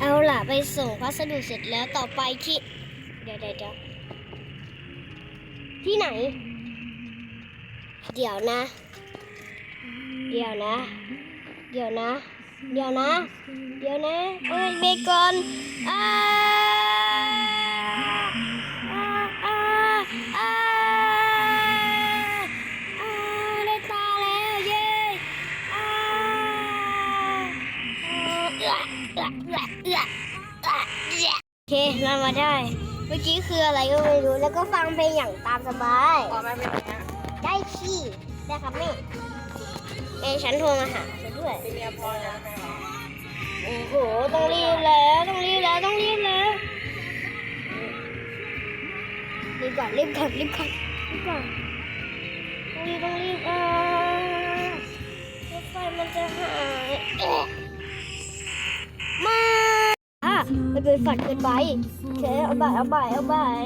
เอาล่ะไปส่งพัสดุเสร็จแล้วต่อไปที่ เดี๋ยวเดี๋ยวเดี๋ยวที่ไหน เดี๋ยวนะ เดี๋ยวนะ เดี๋ยวนะ เดี๋ยวนะ เดี๋ยวนะเอ้ยเบก่อนอ้าอ้า โอเคเรามาได้ เมื่อกี้คืออะไรก็ไม่รู้ แล้วก็ฟังเพลงอย่างตามสบายออกมาเป็นอย่างเงี้ยได้ขี้ได้ครับแม่เอยฉันโทรมาหาเธอด้วย เป็นเมียพอแล้วแม่โอ้โห ต้องรีบแล้ว ต้องรีบแล้ว ต้องรีบแล้วรีบก่อนรีบก่อนรีบก่อนรีบก่อนต้องรีบต้องรีบอ่ารถไฟมันจะหาย มันเป็นฝันเกินไปโอเคเอาบ่ายเอาบ่ายเอาบ่าย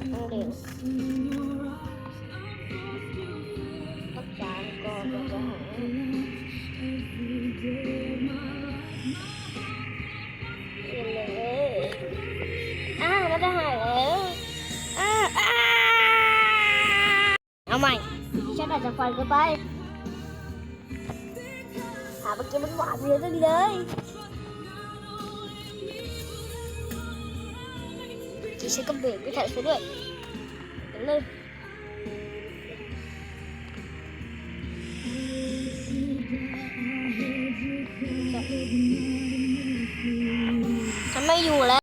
ต้องเร็ว tất cả con đều sẽ hưởng Nhìn này À nó đã hại rồi À à เอาใหม่ฉันอาจจะฟันเกันไป เมื่อกี้มันหวานเยอะจังเลยจีฉันก็เบรกไม่ทันซะด้วยเลยฉันไม่อยู่แล้ว